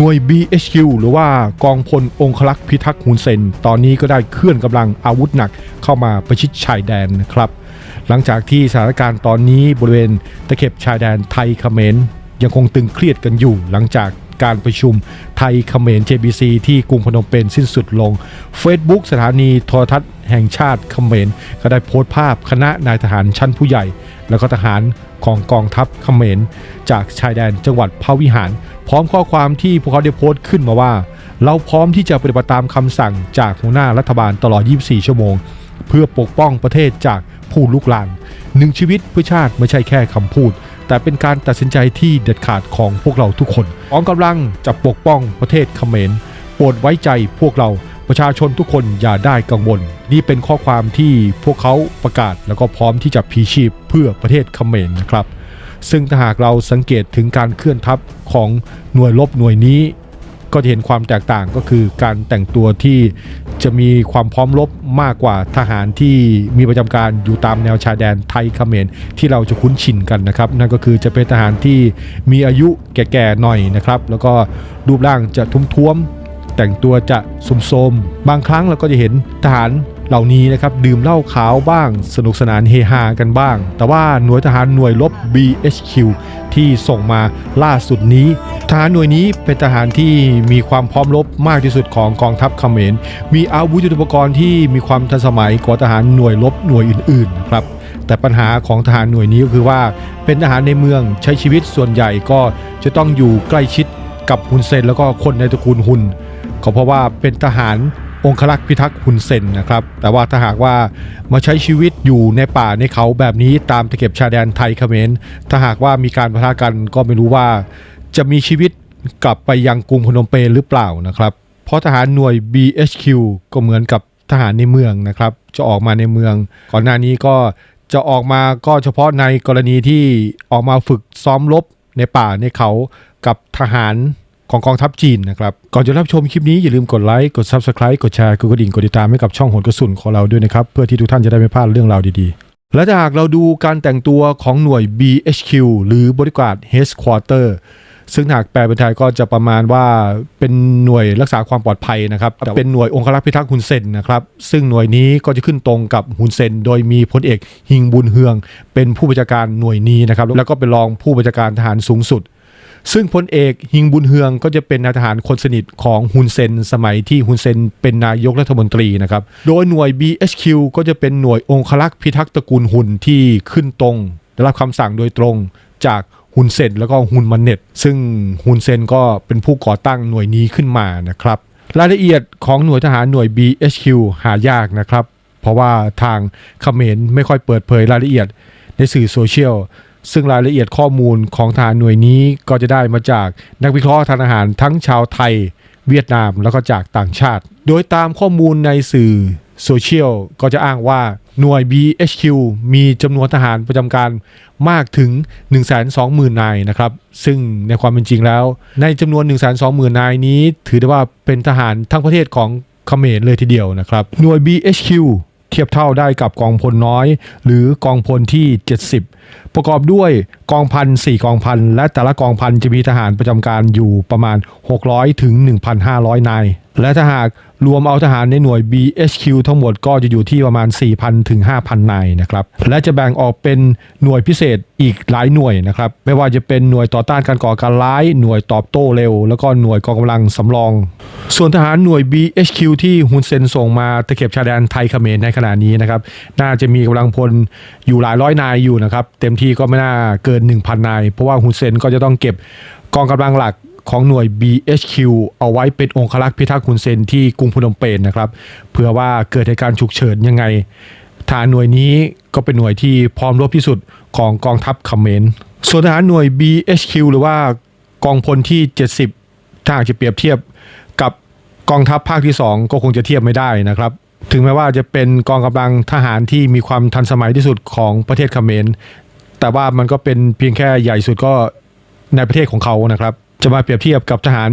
หน่วย BHQ หรือว่ากองพลองคลักษ์พิทักษ์ฮุนเซน ตอนนี้ก็ได้เคลื่อนกำลังอาวุธหนักเข้ามาประชิดชายแดนนะครับ หลังจากที่สถานการณ์ตอนนี้บริเวณตะเข็บชายแดนไทยเขมรยังคงตึงเครียดกันอยู่หลังจาก การประชุมไทยเขมร JBC ที่กรุงพนมเปญสิ้นสุดลง Facebook สถานีโทรทัศน์แห่งชาติเขมร ก็ได้โพสต์ภาพคณะนายทหารชั้นผู้ใหญ่ แล้วก็ทหารของกองทัพเขมร จากชายแดนจังหวัดพระวิหาร พร้อมข้อความที่พวกเขาได้โพสต์ขึ้นมาว่า เราพร้อมที่จะปฏิบัติตามคำสั่งจากหัวหน้ารัฐบาลตลอด 24 ชั่วโมง เพื่อปกป้องประเทศจากผู้ลุกลานหนึ่งชีวิตเพื่อชาติไม่ใช่แค่คำพูด แต่เป็นการตัดสินใจที่เด็ดขาดของพวกเราทุกคนกองกำลังจะปกป้องประเทศเขมรโปรดไว้ใจพวกเราประชาชนทุกคนอย่าได้กังวล นี่เป็นข้อความที่พวกเขาประกาศแล้วก็พร้อมที่จะพีชีพเพื่อประเทศเขมรนะครับ ซึ่งถ้าหากเราสังเกตถึงการเคลื่อนทัพของหน่วยลบหน่วยนี้ ก็จะเห็นความแตกต่างก็คือการแต่งตัวที่จะมีความพร้อมรบมากกว่าทหารที่มีประจำการอยู่ตามแนวชายแดนไทยเขมรที่เราจะคุ้นชินกันนะครับนั่นก็คือจะเป็นทหารที่มีอายุแก่ๆหน่อยนะครับ แล้วก็รูปร่างจะทุ้มๆแต่งตัวจะสมโสมๆบางครั้งเราก็จะเห็นทหาร เหล่านี้นะครับดื่มเหล้าขาวบ้าง สนุกสนานเฮฮากันบ้าง แต่ว่าหน่วยทหารหน่วยรบ BHQ ที่ส่งมาล่าสุดนี้ ทหารหน่วยนี้เป็นทหารที่มีความพร้อมรบมากที่สุดของกองทัพเขมร มีอาวุธยุทโธปกรณ์ที่มีความทันสมัยกว่าทหารหน่วยรบหน่วยอื่นๆนะครับแต่ปัญหาของทหารหน่วยนี้ก็คือว่าเป็นทหารในเมืองใช้ชีวิตส่วนใหญ่ก็จะต้องอยู่ใกล้ชิดกับฮุนเซนแล้วก็คนในตระกูลฮุนก็เพราะว่าเป็นทหาร องครักษ์พิทักษ์ฮุนเซนนะครับ แต่ว่าถ้าหากว่ามาใช้ชีวิตอยู่ในป่าในเขาแบบนี้ตามตะเข็บชายแดนไทยเขมรถ้าหากว่ามีการประทะกันก็ไม่รู้ว่า จะมีชีวิตกลับไปยังกรุงพนมเปญหรือเปล่านะครับ เพราะทหารหน่วย BHQ ก็เหมือนกับทหารในเมืองนะครับ จะออกมาในเมือง ก่อนหน้านี้ก็จะออกมาก็เฉพาะในกรณีที่ออกมาฝึกซ้อมรบในป่าในเขากับทหาร ของกองทัพจีนนะครับ ก่อนจะรับชมคลิปนี้อย่าลืมกดไลค์กด Subscribe กดแชร์กดกระดิ่งกดติดตามให้กับช่องหนกระสุนของเราด้วยนะครับ เพื่อที่ทุกท่านจะได้ไม่พลาดเรื่องราวดีๆ และถ้าหากเราดูการแต่งตัวของหน่วย BHQ หรือบริการ Headquarter ซึ่งหากแปลเป็นไทยก็จะประมาณว่าเป็นหน่วยรักษาความปลอดภัยนะครับแต่เป็นหน่วยองครักษ์พิทักษ์ฮุนเซนนะครับ ซึ่งหน่วยนี้ก็จะขึ้นตรงกับฮุนเซน โดยมีพลเอกฮิงบุญเฮือง เป็นผู้บัญชาการหน่วยนี้นะครับ แล้วก็เป็นรองผู้บัญชาการทหารสูงสุด ซึ่งพลเอกฮิงบุญเฮืองก็จะเป็นนายทหารคนสนิทของฮุนเซนสมัยที่ฮุนเซนเป็นนายกรัฐมนตรีนะครับ โดยหน่วย BHQ ก็จะเป็นหน่วยองครักษ์พิทักษ์ตระกูลฮุนที่ขึ้นตรง ได้รับคำสั่งโดยตรงจากฮุนเซนแล้วก็ฮุนมันเน็ต ซึ่งฮุนเซนก็เป็นผู้ก่อตั้งหน่วยนี้ขึ้นมานะครับรายละเอียดของหน่วยทหารหน่วย BHQ หายากนะครับ เพราะว่าทางเขมรไม่ค่อยเปิดเผยรายละเอียดในสื่อโซเชียล ซึ่งรายละเอียดข้อมูลของทหารหน่วยนี้ก็จะได้มาจากนักวิเคราะห์ทางอาหารทั้งชาวไทย เวียดนามแล้วก็จากต่างชาติ โดยตามข้อมูลในสื่อโซเชียลก็จะอ้างว่าหน่วย BHQ มีจำนวนทหารประจำการมากถึง 120,000 นายนะครับ ซึ่งในความเป็นจริงแล้ว ในจำนวน 120,000 นายนี้ ถือได้ว่าเป็นทหารทั้งประเทศของเขมรเลยทีเดียวนะครับ หน่วย BHQ เทียบเท่าได้กับกองพลน้อย หรือกองพลที่ 70 ประกอบด้วยกองพัน4กองพันและแต่ละกองพันจะมีทหารประจำการอยู่ประมาณ 600ถึง1,500 นาย และถ้าหากรวมเอาทหารในหน่วย BHQ ทั้งหมดก็จะอยู่ที่ประมาณ 4,000 ถึง 5,000 นายนะครับ และจะแบ่งออกเป็นหน่วยพิเศษอีกหลายหน่วยนะครับ ไม่ว่าจะเป็นหน่วยต่อต้านการก่อการร้าย หน่วยตอบโต้เร็ว แล้วก็หน่วยกองกำลังสำรอง ส่วนทหารหน่วย BHQ ที่ฮุนเซนส่งมาตะเข็บชายแดนไทยเขมรในขณะนี้นะครับ น่าจะมีกำลังพลอยู่หลายร้อยนายอยู่นะครับ เต็มที่ก็ไม่น่าเกิน 1,000 นาย เพราะว่าฮุนเซนก็จะต้องเก็บกองกำลังหลัก ของหน่วย BHQ เอาไว้เป็นองครักษ์พิทักษ์ฮุนเซนที่กรุงพนมเปญนะครับ เพื่อว่าเกิดเหตุการณ์ฉุกเฉินยังไงทหารหน่วยนี้ก็เป็นหน่วยที่พร้อมรบที่สุดของกองทัพเขมรส่วนทหารหน่วย BHQ หรือว่ากองพลที่ 70 ถ้าหากจะเปรียบเทียบกับกองทัพภาคที่ 2 ก็คงจะเทียบไม่ได้นะครับ ถึงแม้ว่าจะเป็นกองกำลังทหารที่มีความทันสมัยที่สุดของประเทศเขมรแต่ว่ามันก็เป็นเพียงแค่ใหญ่สุดก็ในประเทศของเขานะครับ จะมาเปรียบเทียบกับทหาร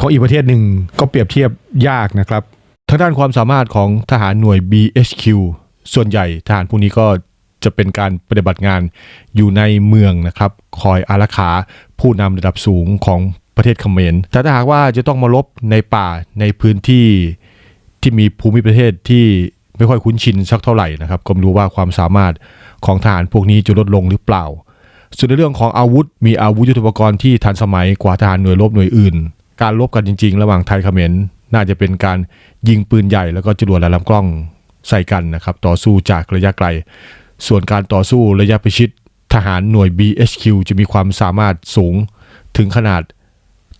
ของอีกประเทศหนึ่งก็เปรียบเทียบยากนะครับทางด้านความสามารถของทหารหน่วย BHQ ส่วนใหญ่ทหารพวกนี้ก็จะเป็นการปฏิบัติงานอยู่ในเมืองนะครับ คอยอารักขาผู้นำระดับสูงของประเทศเขมร แต่ถ้าหากว่าจะต้องมาลบในป่าในพื้นที่ที่มีภูมิประเทศที่ไม่ค่อยคุ้นชินสักเท่าไหร่นะครับ ก็ไม่รู้ว่าความสามารถของทหารพวกนี้จะลดลงหรือเปล่า ส่วนในเรื่องของอาวุธ มีอาวุธยุทโธปกรณ์ที่ทันสมัยกว่าทหารหน่วยรบหน่วยอื่น การลบกันจริง ๆ ระหว่างไทยเขมรน่าจะเป็นการยิงปืนใหญ่แล้วก็จรวดและลำกล้องใส่กันนะครับต่อสู้จากระยะไกล ส่วนการต่อสู้ระยะประชิดทหารหน่วย BHQ จะมีความสามารถสูงถึงขนาด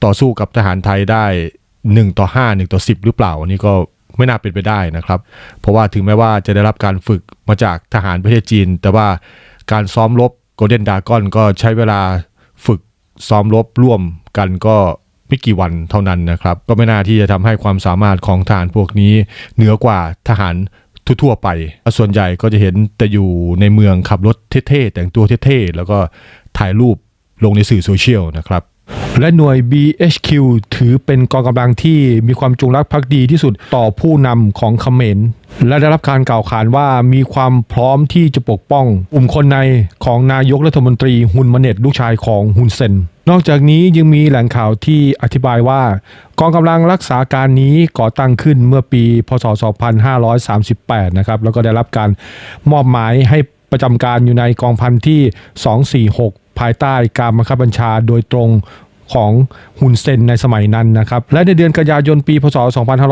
ต่อสู้กับทหารไทยได้ 1 ต่อ 5 1 ต่อ 10 หรือเปล่าอันนี่ก็ไม่น่าเป็นไปได้นะครับ เพราะว่าถึงแม้ว่าจะได้รับการฝึกมาจากทหารประเทศจีน แต่ว่าการซ้อมรบ โกลเด้นดากอนก็ใช้เวลาฝึกซ้อมรบร่วมกันก็ไม่กี่วันเท่านั้นนะครับ ก็ไม่น่าที่จะทำให้ความสามารถของทหารพวกนี้ เหนือกว่าทหารทั่วๆไป ส่วนใหญ่ก็จะเห็นแต่อยู่ในเมืองขับรถเท่ๆ แต่งตัวเท่ๆ แล้วก็ถ่ายรูปลงในสื่อโซเชียลนะครับ และหน่วย BHQ ถือเป็นกองกำลังที่มีความจงรักภักดีที่สุดต่อผู้นำของเขมร และได้รับการกล่าวขานว่ามีความพร้อมที่จะปกป้องกลุ่มคนในของนายกรัฐมนตรีฮุนมาเน็ตลูกชายของฮุนเซน นอกจากนี้ยังมีแหล่งข่าวที่อธิบายว่า กองกำลังรักษาการนี้ก่อตั้งขึ้นเมื่อปีพศ 2538 นะครับแล้วก็ได้รับการมอบหมายให้ประจำการอยู่ในกองพันที่ 246 ภายใต้การบังคับบัญชาโดยตรงของฮุนเซนในสมัยนั้นนะครับ และในเดือนกันยายนปีพศ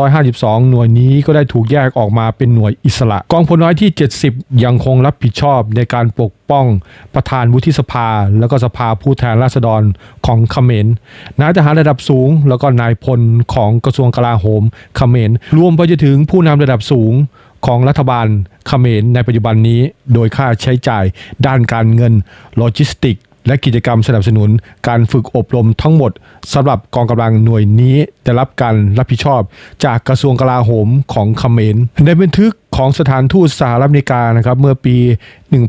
2552 หน่วยนี้ก็ได้ถูกแยกออกมาเป็นหน่วยอิสระ กองพลน้อยที่ 70 ยังคงรับผิดชอบในการปกป้องประธานวุฒิสภา แล้วก็สภาผู้แทนราษฎรของเขมร นายทหารระดับสูง แล้วก็นายพลของกระทรวงกลาโหมเขมร รวมไปจนถึงผู้นำระดับสูงของรัฐบาลเขมรในปัจจุบันนี้ โดยค่าใช้จ่ายด้านการเงินโลจิสติก และกิจกรรมสนับสนุนการฝึกอบรมทั้งหมดสำหรับกองกำลังหน่วยนี้ได้รับการรับผิดชอบ จากกระทรวงกลาโหมของเขมรในบันทึกของสถานทูตสหรัฐอเมริกานะครับเมื่อปี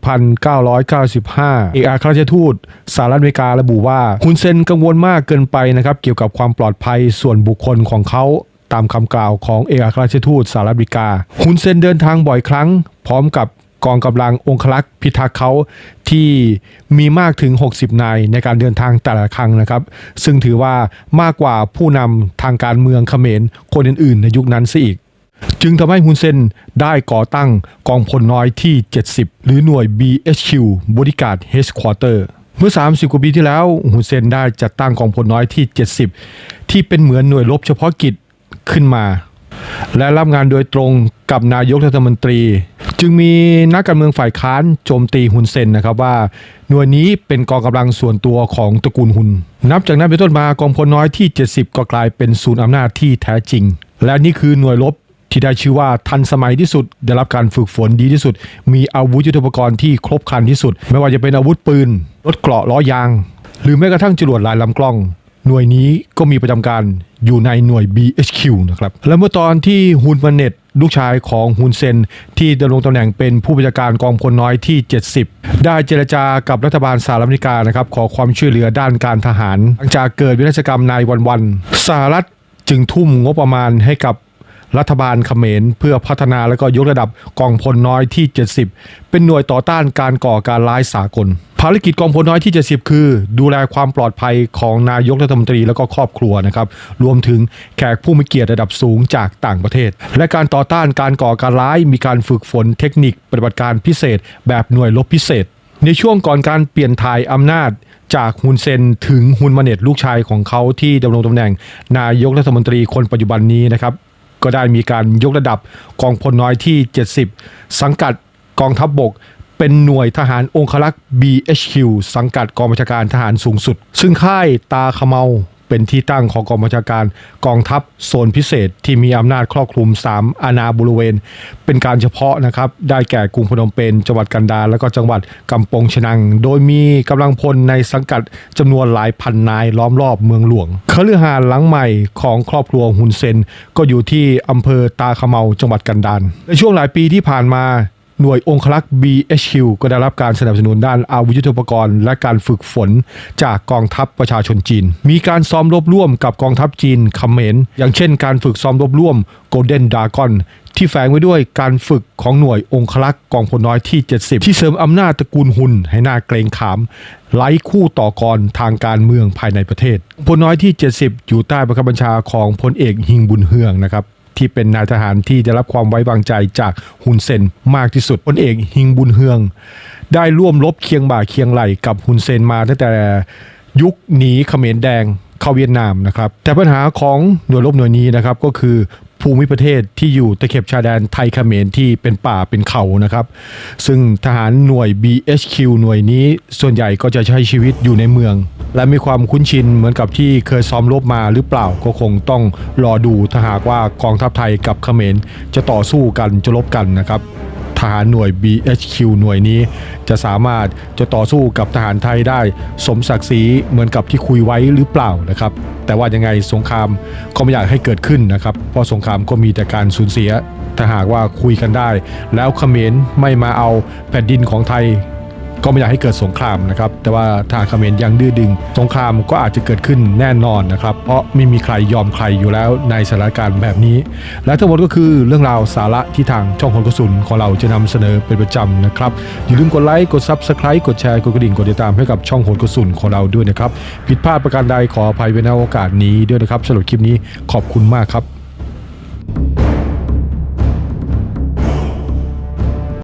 1995 เอกอัครราชทูตสหรัฐอเมริการะบุว่าฮุนเซนกังวลมากเกินไปนะครับเกี่ยวกับความปลอดภัยส่วนบุคคลของเขาตามคำกล่าวของเอกอัครราชทูตสหรัฐอเมริกาฮุนเซนเดินทางบ่อยครั้ง พร้อมกับ กองกำลังองคลักษ์พิทักษ์เขาที่มีมากถึง 60 นายในการเดินทางแต่ละครั้งนะครับ ซึ่งถือว่ามากกว่าผู้นำทางการเมืองเขมรคนอื่นๆ ในยุคนั้นซะอีก จึงทำให้ฮุนเซนได้ก่อตั้งกองพลน้อยที่ 70 หรือหน่วย BHQ Bodyguard Headquarter เมื่อ 30 กว่าปีที่แล้วฮุนเซนได้จัดตั้งกองพลน้อยที่ 70 ที่เป็นเหมือนหน่วยรบเฉพาะกิจขึ้นมา และรับงานโดยตรงกับนายกรัฐมนตรี จึงมีนักการเมืองฝ่ายค้านโจมตีฮุนเซนนะครับว่าหน่วยนี้เป็นกองกำลังส่วนตัวของตระกูลฮุน นับจากนั้นเป็นต้นมากองพลน้อยที่ 70 ก็กลายเป็นศูนย์อำนาจที่แท้จริง และนี่คือหน่วยรบที่ได้ชื่อว่าทันสมัยที่สุด ได้รับการฝึกฝนดีที่สุด มีอาวุธยุทโธปกรณ์ที่ครบครันที่สุด ไม่ว่าจะเป็นอาวุธปืนรถเกราะล้อยาง หรือแม้กระทั่งจรวดลายลำกล้อง หน่วยนี้ก็มีประจำการอยู่ในหน่วย BHQ นะครับและเมื่อตอนที่ฮุนมันเน็ต ลูกชายของฮุนเซน ที่ดำรงตำแหน่งเป็นผู้บัญชาการกองพลน้อยที่ 70 ได้เจรจากับรัฐบาลสหรัฐอเมริกานะครับขอความช่วยเหลือด้านการทหาร หลังจากเกิดวินาศกรรมนายวันๆสหรัฐจึงทุ่มงบประมาณให้กับรัฐบาลเขมรเพื่อพัฒนาและก็ยกระดับกองพลน้อยที่ 70 เป็นหน่วยต่อต้านการก่อการร้ายสากล ภารกิจกองพลน้อยที่ 70 คือ ดูแลความปลอดภัยของนายกรัฐมนตรีและก็ครอบครัวนะครับ รวมถึงแขกผู้มีเกียรติระดับสูงจากต่างประเทศ และการต่อต้านการก่อการร้ายมีการฝึกฝนเทคนิคปฏิบัติการพิเศษ แบบหน่วยรบพิเศษ ในช่วงก่อนการเปลี่ยนถ่ายอำนาจจากฮุนเซนถึงฮุนมาเนตลูกชายของเขาที่ดำรงตำแหน่ง นายกรัฐมนตรีคนปัจจุบันนี้นะครับก็ได้มีการยกระดับกองพลน้อยที่ 70 สังกัดกองทัพบบก เป็นหน่วยทหารองครักษ์ BHQ สังกัดกองบัญชาการทหารสูงสุด ซึ่งค่ายตาขมเมาเป็นที่ตั้งของกองบัญชาการกองทัพโซนพิเศษที่มีอำนาจครอบคลุม 3 อาณาบริเวณ เป็นการเฉพาะนะครับ ได้แก่กรุงพนมเปญจังหวัดกันดารและก็จังหวัดกำปงชนัง โดยมีกำลังพลในสังกัดจำนวนหลายพันนายล้อมรอบเมืองหลวงคฤหาสน์หลังใหม่ของครอบครัวฮุนเซน ก็อยู่ที่อำเภอตาขมเมาจังหวัดกันดารในช่วงหลายปีที่ผ่านมา หน่วยองคลักษ์ BHQ ก็ได้รับการสนับสนุนด้านอาวุธยุทโธปกรณ์ และการฝึกฝนจากกองทัพประชาชนจีน มีการซ้อมรบร่วมกับกองทัพจีนเขมรอย่างเช่นการฝึกซ้อมรบร่วม Golden Dragon ที่แฝงไว้ด้วยการฝึกของหน่วยองคลักษ์กองพลน้อยที่ 70 ที่เสริมอำนาจตระกูลหุนให้น่าเกรงขามไร้คู่ต่อกรทางการเมืองภายในประเทศพลน้อยที่ 70 อยู่ใต้บังคับบัญชาของพลเอกฮิงบุญเฮืองนะครับ ที่เป็นนายทหารที่ได้รับความไว้วางใจจากฮุนเซนมากที่สุดพลเอกฮิงบุญเฮือง ได้ร่วมรบเคียงบ่าเคียงไหลกับฮุนเซนมาตั้งแต่ยุคหนีเขมรแดงเข้าเวียดนามนะครับแต่ปัญหาของหน่วยรบหน่วยนี้นะครับก็คือภูมิประเทศที่อยู่ตะเข็บชายแดนไทยเขมรที่เป็นป่าเป็นเขานะครับ ซึ่งทหารหน่วย BHQ หน่วยนี้ส่วนใหญ่ก็จะใช้ชีวิตอยู่ในเมือง และมีความคุ้นชินเหมือนกับที่เคยซ้อมรบมาหรือเปล่าก็คงต้องรอดูถ้าหากว่ากองทัพไทยกับเขมรจะต่อสู้กันจะลบกันนะครับทหารหน่วย BHQ หน่วยนี้ จะสามารถจะต่อสู้กับทหารไทยได้ สมศักดิ์ศรีเหมือนกับที่คุยไว้หรือเปล่านะครับ แต่ว่ายังไงสงครามก็ไม่อยากให้เกิดขึ้นนะครับ เพราะสงครามก็มีแต่การสูญเสียถ้าหากว่าคุยกันได้ แล้วเขมรไม่มาเอาแผ่นดินของไทย ก็ไม่อยากให้เกิดสงครามนะครับ แต่ว่าทางเขมรยังดื้อดึง สงครามก็อาจจะเกิดขึ้นแน่นอนนะครับ เพราะไม่มีใครยอมใครอยู่แล้วในสถานการณ์แบบนี้ และทั้งหมดก็คือเรื่องราวสาระที่ทางช่องคนกระสุนของเราจะนำเสนอเป็นประจำนะครับ อย่าลืมกดไลค์ กด Subscribe กดแชร์ กดกระดิ่ง กดติดตามให้กับช่องโหนกระสุนของเราด้วยนะครับ ผิดพลาดประการใดขออภัยไว้ในโอกาสนี้ด้วยนะครับสำหรับคลิปนี้ขอบคุณมากครับ